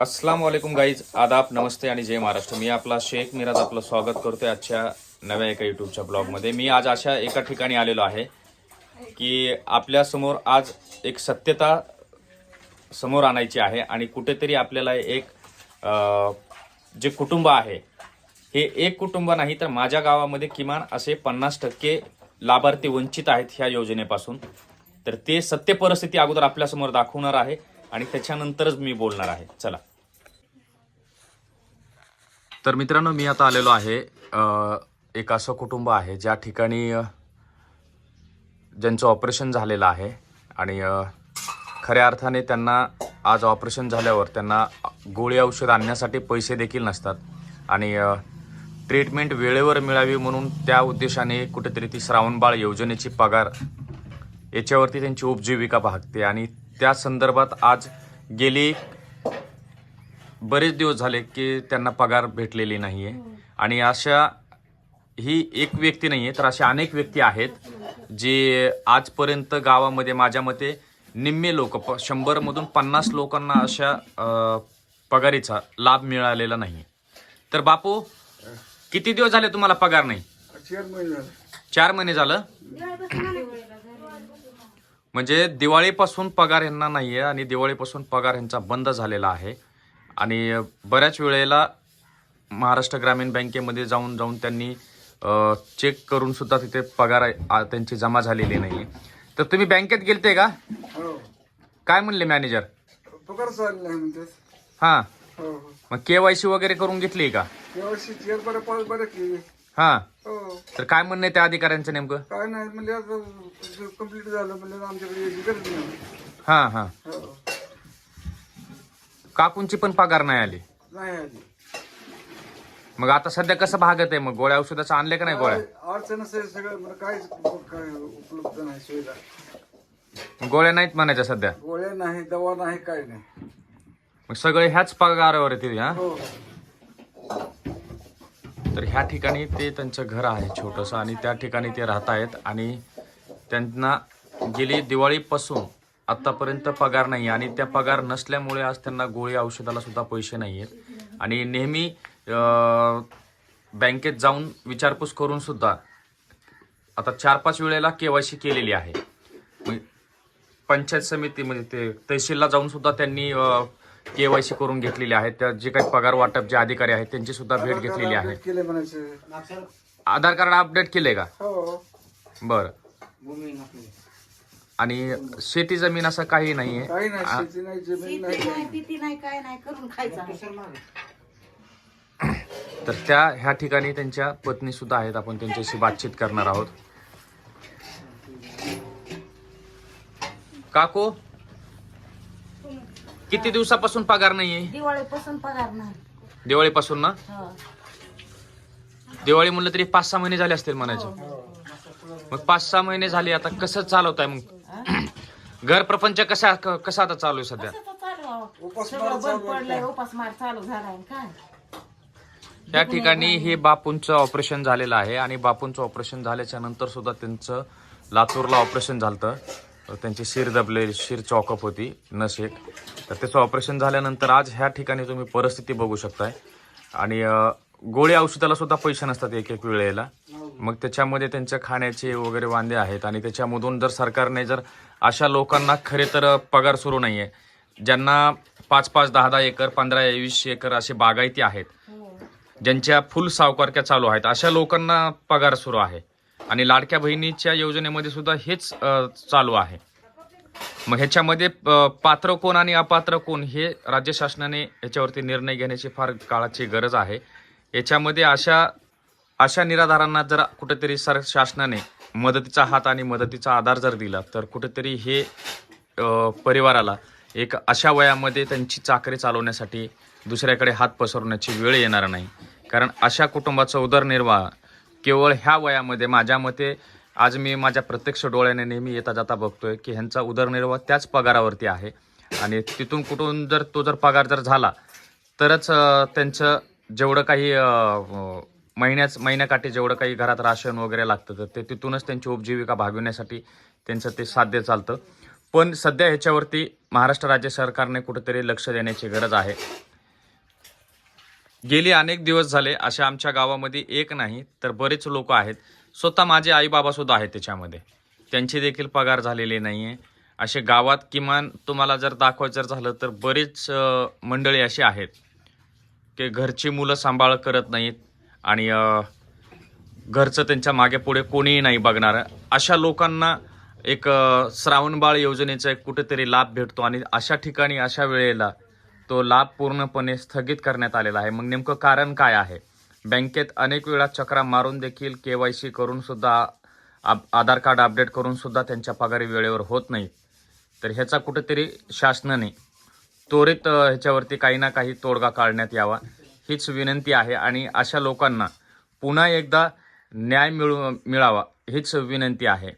अस्सलाम वालेकुम गाईज. आदाब नमस्ते आणि जय महाराष्ट्र. मी आपला शेख मिराज आपलं स्वागत करतोय आजच्या नव्या एका युट्यूबच्या ब्लॉगमध्ये. मी आज अशा एका ठिकाणी आलेलो आहे की आपल्यासमोर आज एक सत्यता समोर आणायची आहे आणि कुठेतरी आपल्याला एक जे कुटुंब आहे हे एक कुटुंब नाही तर माझ्या गावामध्ये किमान असे पन्नास टक्के लाभार्थी वंचित आहेत ह्या योजनेपासून. तर ते सत्य परिस्थिती अगोदर आपल्यासमोर दाखवणार आहे आणि त्याच्यानंतरच मी बोलणार आहे. चला. तर मित्रांनो मी आता आलेलो आहे एक असं कुटुंब आहे ज्या ठिकाणी ज्यांचं ऑपरेशन झालेलं आहे आणि खऱ्या अर्थाने त्यांना आज ऑपरेशन झाल्यावर त्यांना गोळी औषध आणण्यासाठी पैसे देखील नसतात आणि ट्रीटमेंट वेळेवर मिळावी म्हणून त्या उद्देशाने कुठेतरी ती श्रावणबाळ योजनेची पगार याच्यावरती त्यांची उपजीविका भागते आणि त्या संदर्भात आज गेली बरेच दिवस झाले की त्यांना पगार भेटलेली नाहीये. आणि अशा ही एक व्यक्ती नाहीये तर अशा अनेक व्यक्ती आहेत जे आजपर्यंत गावामध्ये माझ्या मते निम्मे लोक प शंभरमधून पन्नास लोकांना अशा पगारीचा लाभ मिळालेला नाही तर बापू किती दिवस झाले तुम्हाला पगार नाही? चार महिने झाले. चार महिने झालं? म्हणजे दिवाळीपासून पगार यांना नाहीये आणि दिवाळीपासून पगार यांचा बंद झालेला आहे. आणि बऱ्याच वेळेला महाराष्ट्र ग्रामीण बँकेमध्ये जाऊन जाऊन त्यांनी चेक करून सुद्धा तिथे पगार त्यांची जमा झालेली नाही तर तुम्ही बँकेत गेलते का? हो. काय म्हणले मॅनेजर? पगार हां. हो मग केवायसी वगैरे करून घेतली का? हां. हो. तर काय म्हणणं त्या अधिकाऱ्यांचं नेमकं? काय नाही म्हणजे झालं म्हणजे आमच्याकडे हां. हो. काकूंची पण पगार नाही आली. नाही आली. मग आता सध्या कसं भागत आहे? मग गोळ्या औषधाचं आणले का नाही गोळ्या? अडचणच आहे सगळं मला काहीच काय उपलब्ध नाही सुविधा. गोळ्या नाहीत म्हणायच्या सध्या? गोळ्या नाही दवा नाही काय नाही. मग सगळे ह्याच पगारावर येतील हा हो. तर ह्या ठिकाणी ते त्यांचं घर आहे छोटंसं आणि त्या ठिकाणी ते राहत आहेत आणि त्यांना गेली दिवाळीपासून आत्तापर्यंत पगार नाही आणि त्या पगार नसल्यामुळे आज त्यांना गोळी औषधाला सुद्धा पैसे नाही आहेत. आणि नेहमी बँकेत जाऊन विचारपूस करून सुद्धा आता चार पाच वेळेला केवायसी केलेली आहे. पंचायत समितीमध्ये ते तहसीलला जाऊन सुद्धा त्यांनी केवायसी करून घेतलेली आहे. त्या जे काही पगार वाटप जे अधिकारी आहेत त्यांची सुद्धा भेट घेतलेली आहे. आधार कार्ड अपडेट केले का? हो. बरं. आणि शेती जमीन असं काही नाहीये. काही नाही शेती नाही जमीन नाही शेती नाही. पिती नाही काय नाही करून खायचं तर त्या ह्या ठिकाणी त्यांच्या पत्नी सुद्धा आहेत आपण त्यांच्याशी बातचीत करणार आहोत. काको? किती दिवसापासून पगार नाहीये? दिवाळीपासून पगार नाही. दिवाळीपासून ना? हो. दिवाळी म्हणलं तरी पाच सहा महिने झाले असतील म्हणायचे. मग पाच सहा महिने झाले आता कसं चालवत आहे मग? घर प्रपंच कसा क- कसा आता चालू आहे सध्या? कसं तर चालू आहे? उपासमार सगळं चालू बंद आहे पडलंय उपासमार चालू झालाय काय? त्या ठिकाणी हे बापूंचं ऑपरेशन झालेलं आहे आणि बापूंचं ऑपरेशन झाल्याच्यानंतर सुद्धा त्यांचं लातूरला ऑपरेशन झालं त्यांची शिर दबले शिर चॉकअप होती नस एक तर त्याचं ऑपरेशन झाल्यानंतर आज ह्या ठिकाणी तुम्ही परिस्थिती बघू शकताय. आणि अं, गोळी औषधाला सुद्धा पैसे नसतात एक एक वेळेला. मग त्याच्यामध्ये त्यांच्या खाण्याचे वगैरे वांदे आहेत आणि त्याच्यामधून जर सरकारने जर अशा लोकांना खरे तर पगार सुरू नाही आहे ज्यांना पाच पाच दहा दहा एकर पंधरा वीस एकर असे बागायती आहेत ज्यांच्या फुल सावकारक्या चालू आहेत अशा लोकांना पगार सुरू आहे. आणि लाडक्या बहिणीच्या योजनेमध्ये सुद्धा हेच चालू आहे. मग ह्याच्यामध्ये पात्र कोण आणि अपात्र कोण हे राज्य शासनाने याच्यावरती निर्णय घेण्याची फार काळाची गरज आहे. याच्यामध्ये अशा अशा निराधारांना जर कुठेतरी सर शासनाने मदतीचा हात आणि मदतीचा आधार जर दिला तर कुठेतरी हे परिवाराला एक अशा वयामध्ये त्यांची चाकरी चालवण्यासाठी दुसऱ्याकडे हात पसरवण्याची वेळ येणार नाही. कारण अशा कुटुंबाचा उदरनिर्वाह केवळ ह्या वयामध्ये माझ्या मते आज मी माझ्या प्रत्यक्ष डोळ्याने नेहमी येता जाता बघतोय की ह्यांचा उदरनिर्वाह त्याच पगारावरती आहे. आणि तिथून कुठून जर तो जर पगार जर झाला तरच त्यांचं जेवढं काही महिन्याच महिन्याकाठी जेवढं काही घरात राशन वगैरे लागतं तर ते तिथूनच त्यांची उपजीविका भागविण्यासाठी त्यांचं ते साध्य चालतं. पण सध्या ह्याच्यावरती महाराष्ट्र राज्य सरकारने कुठेतरी लक्ष देण्याची गरज आहे. गेली अनेक दिवस झाले अशा आमच्या गावामध्ये एक नाही तर बरेच लोक आहेत. स्वतः माझे आई आहेत त्याच्यामध्ये. त्यांचे देखील पगार झालेले नाही आहे असे गावात किमान तुम्हाला जर दाखवायचं जर झालं तर बरीच मंडळी अशी आहेत. की घरची मुलं सांभाळ करत नाहीत. आणि घरचं त्यांच्या मागे पुढे कोणीही नाही बघणार. अशा लोकांना एक श्रावणबाळ योजनेचा एक कुठेतरी लाभ भेटतो आणि अशा ठिकाणी अशा वेळेला तो लाभ पूर्णपणे स्थगित करण्यात आलेला आहे. मग नेमकं कारण काय आहे? बँकेत अनेक वेळा चक्रा मारून देखील के वाय सी करूनसुद्धा आधार कार्ड अपडेट करूनसुद्धा त्यांच्या पगारी वेळेवर होत नाही. तर ह्याचा कुठेतरी शासनाने त्वरित ह्याच्यावरती काही ना काही तोडगा काढण्यात यावा. हीच विनंती आहे आणि अशा लोकांना पुन्हा एकदा न्याय मिळू मिळावा हीच विनंती आहे.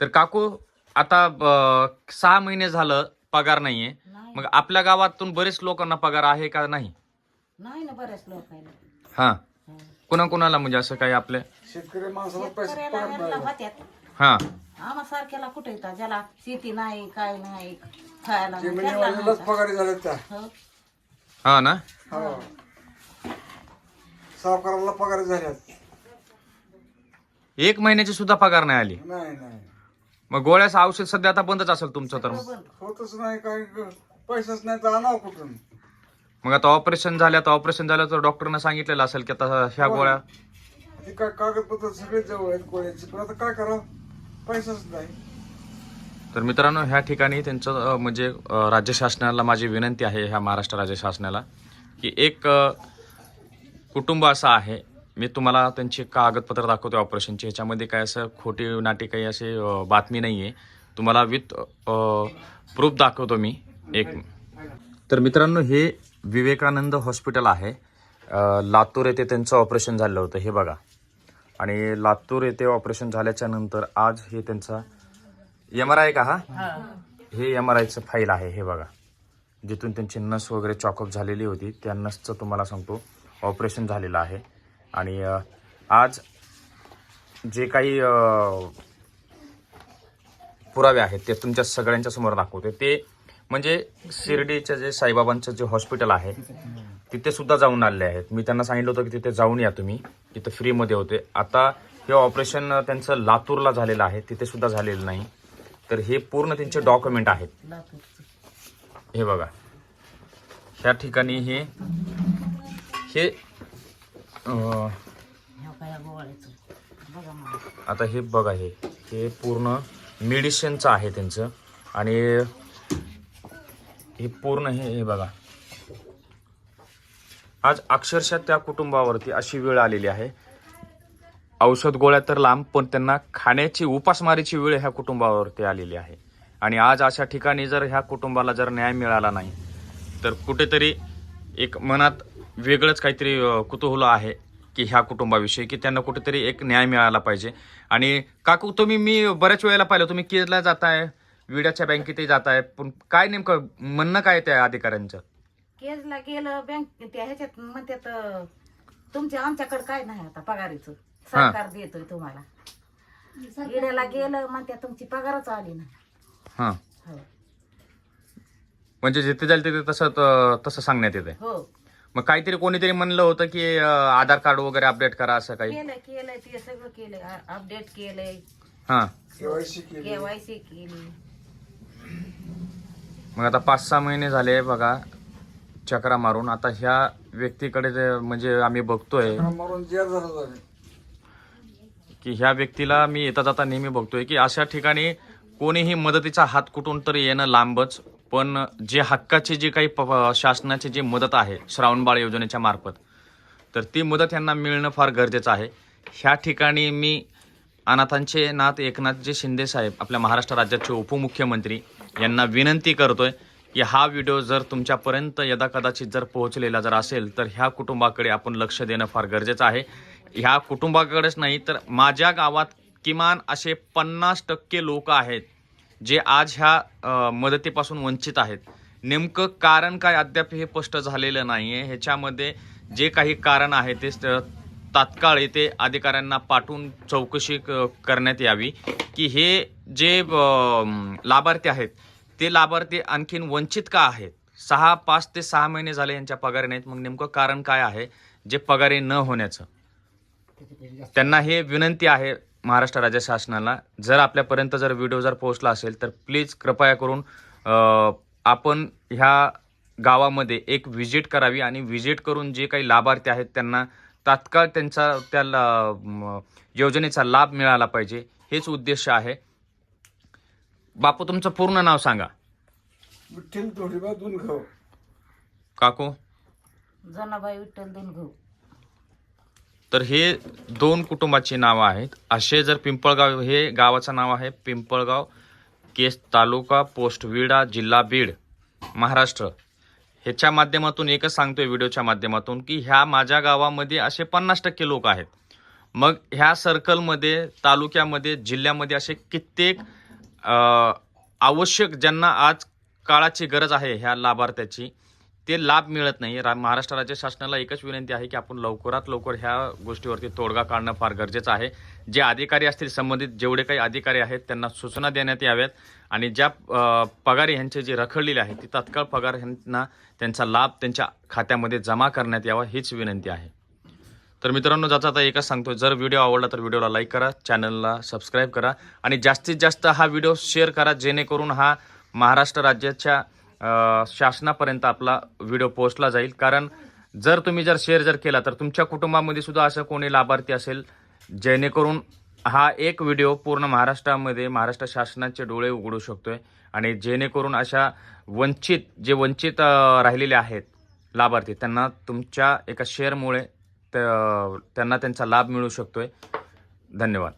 तर काकू आता सहा महिने झालं पगार नाहीये. नाही. मग आपल्या गावातून बरेच लोकांना पगार आहे का नाही? नाही ना बऱ्याच लोकांना. हा. कुणाकुणाला म्हणजे असं काही आपले? शेतकरी माणसाला पैसे शेतकऱ्याला पडत यांना नाही. होत्यात. हा. आम्हा सारख्याला कुठे येतात? ज्याला शेती नाही काय नाही खायला नाही, त्यांना नाही. पगारी त्या. हो. हा ना? हो. सावकाराला पगारी झाल्यात. एक महिन्याची सुद्धा पगार नाही आली. नाही नाही. मग गोळ्याचं औषध सध्या आता बंदच असेल तुमचं तर बरोबर. होतच नाही काय पैसाच नाही तर आणावं कुठून? मग आता ऑपरेशन झालं तर ऑपरेशन झालं तर डॉक्टरनं सांगितलेलं असेल की आता ह्या गोळ्या ती काय कागदपत्र सगळे जवळ आहेत गोळ्याची पण आता काय करावं? पैसाच नाही. तर मित्रांनो ह्या ठिकाणी त्यांचं अ, म्हणजे अ, राज्य शासनाला माझी विनंती आहे ह्या महाराष्ट्र राज्य शासनाला की एक अ, कुटुंब असं आहे. मी तुम्हाला त्यांची कागदपत्र दाखवतो ऑपरेशनची. ह्याच्यामध्ये काय असं खोटी नाटी काही असे बातमी नाही आहे तुम्हाला विथ प्रूफ दाखवतो मी. एक तर मित्रांनो हे विवेकानंद हॉस्पिटल आहे. लातूर येथे त्यांचं ऑपरेशन झालं होतं हे बघा. आणि लातूर येथे ऑपरेशन झाल्याच्यानंतर आज हे त्यांचा एम आर आय का हा? हे. एम आर आयचं फाईल आहे हे बघा. जिथून त्यांची नस वगैरे चॉकअप झालेली होती त्या नसचं तुम्हाला सांगतो. ऑपरेशन झालेलं आहे. आणि आज जे काही पुरावे आहेत ते तुमच्या सगळ्यांच्या समोर दाखवते ते म्हणजे शिर्डीचं जे साईबाबांचं जे हॉस्पिटल आहे तिथे सुद्धा जाऊन आलेले आहेत. मी त्यांना सांगितलं होतं की तिथे जाऊन या तुम्ही. तिथे फ्रीमध्ये होते. आता हे ऑपरेशन त्यांचं लातूरला झालेलं आहे. तिथे सुद्धा झालेलं नाही. तर हे पूर्ण त्यांचे डॉक्युमेंट आहेत. हे बघा. ह्या ठिकाणी हे हे आता हे बघा हे हे पूर्ण मेडिसिनचं आहे त्यांचं. आणि हे पूर्ण हे हे बघा. आज अक्षरशः त्या कुटुंबावरती अशी वेळ आलेली आहे. औषध गोळ्या तर लांब पण त्यांना खाण्याची उपासमारीची वेळ ह्या कुटुंबावरती आलेली आहे. आणि आज अशा ठिकाणी जर ह्या कुटुंबाला जर न्याय मिळाला नाही तर कुठेतरी एक मनात वेगळंच काहीतरी कुतूहल आहे की ह्या कुटुंबाविषयी की त्यांना कुठेतरी एक न्याय मिळाला पाहिजे. आणि काकू तुम्ही मी बऱ्याच वेळेला पाहिलं तुम्ही केजला जाताय विड्याच्या बँकेतही जाताय पण काय नेमकं म्हणणं काय त्या अधिकाऱ्यांचं? केजला गेलं बँक त्या ह्याच्यात म्हणतात अं, तुमच्या आमच्याकडे काय नाही आता पगारीचं. सरकार देतोय तुम्हाला. इड्याला गेलं म्हणतात तुमची पगारच आली नाही. हां. हो. म्हणजे जिथे जाईल तिथे तसं त- तसं सांगण्यात येते हो. मग काहीतरी कोणीतरी म्हणलं होतं की अ, आधार कार्ड वगैरे अपडेट करा असं काही? केलंय केलंय ते सगळं केलंय अपडेट केलंय. हां. केवायसी केली. केवायसी केली. मग आता पाच सहा महिने झाले बघा चक्रा मारून. आता ह्या व्यक्तीकडे जे- म्हणजे आम्ही बघतोय मारून जेर झालं झाले. की ह्या व्यक्तीला मी येता जाता नेहमी बघतोय की अशा ठिकाणी कोणीही मदतीचा हात कुठून तरी येणं लांबच पण जे हक्काची जी काही प- शासनाची जी मदत आहे श्रावणबाळ योजनेच्या मार्फत तर ती मदत यांना मिळणं फार गरजेचं आहे. ह्या ठिकाणी मी अनाथांचे नाथ एकनाथजी शिंदे साहेब आपल्या महाराष्ट्र राज्याचे उपमुख्यमंत्री यांना विनंती करतोय की हा व्हिडिओ जर तुमच्यापर्यंत यदा कदाचित जर पोहोचलेला जर असेल तर ह्या कुटुंबाकडे आपण लक्ष देणं फार गरजेचं आहे. ह्या कुटुंबाकडेच नाही तर माझ्या गावात किमान असे पन्नास टक्के लोक आहेत जे आज ह्या मदतीपासून वंचित आहेत. नेमकं कारण काय? अद्याप हे स्पष्ट झालेलं नाही आहे ह्याच्यामध्ये जे काही कारण आहे ते तात्काळ येथे अधिकाऱ्यांना पाठवून चौकशी क- करण्यात यावी. की हे जे लाभार्थी आहेत ते लाभार्थी आणखीन वंचित का आहेत? सहा पाच ते सहा महिने झाले यांच्या पगारी नाहीत. मग नेमकं कारण काय आहे? जे पगारी न होण्याचं. त्यांना हे विनंती आहे महाराष्ट्र राज्य शासनाला. जर आपल्यापर्यंत जर व्हिडिओ जर पोहोचला असेल तर प्लीज कृपया करून आपण ह्या गावामध्ये एक व्हिजिट करावी आणि व्हिजिट करून जे काही लाभार्थी आहेत त्यांना तात्काळ त्यांचा त्या ला- योजनेचा लाभ मिळाला पाहिजे. हेच उद्देश आहे. बापू तुमचं पूर्ण नाव सांगा. विठ्ठल काकू? जनाबाई विठ्ठल दोन घेऊ तर हे दोन कुटुंबाची नावं आहेत. असे जर पिंपळगाव हे गावाचं नाव आहे पिंपळगाव केस तालुका पोस्ट विडा जिल्हा बीड महाराष्ट्र. ह्याच्या माध्यमातून एकच सांगतोय व्हिडिओच्या माध्यमातून की ह्या माझ्या गावामध्ये असे पन्नास टक्के लोक आहेत. मग ह्या सर्कलमध्ये तालुक्यामध्ये जिल्ह्यामध्ये असे कित्येक आवश्यक ज्यांना आज काळाची गरज आहे ह्या लाभार्थ्याची ते लाभ मिळत नाही. रा महाराष्ट्र राज्य शासनाला एकच विनंती आहे की आपण लवकरात लवकर ह्या गोष्टीवरती तोडगा काढणं फार गरजेचं आहे. जे अधिकारी असतील संबंधित जेवढे काही अधिकारी आहेत त्यांना सूचना देण्यात याव्यात आणि ज्या पगार ह्यांचे जे रखडलेले आहेत ती तात्काळ पगार ह्यांना त्यांचा लाभ त्यांच्या खात्यामध्ये जमा करण्यात यावा हीच विनंती आहे. तर मित्रांनो जाता आता एकच सांगतो जर व्हिडिओ आवडला तर व्हिडिओला लाईक करा चॅनलला सबस्क्राईब करा आणि जास्तीत जास्त हा व्हिडिओ शेअर करा जेणेकरून हा महाराष्ट्र राज्याच्या शासनापर्यंत आपला व्हिडिओ पोहोचला जाईल. कारण जर तुम्ही जर शेअर जर केला तर तुमच्या कुटुंबामध्ये सुद्धा असं कोणी लाभार्थी असेल जेणेकरून हा एक व्हिडिओ पूर्ण महाराष्ट्रामध्ये महाराष्ट्र शासनाचे डोळे उघडू शकतोय. आणि जेणेकरून अशा वंचित जे वंचित राहिलेले आहेत लाभार्थी त्यांना तुमच्या एका शेअरमुळे त- त्यांना त्यांचा लाभ मिळू शकतोय. धन्यवाद.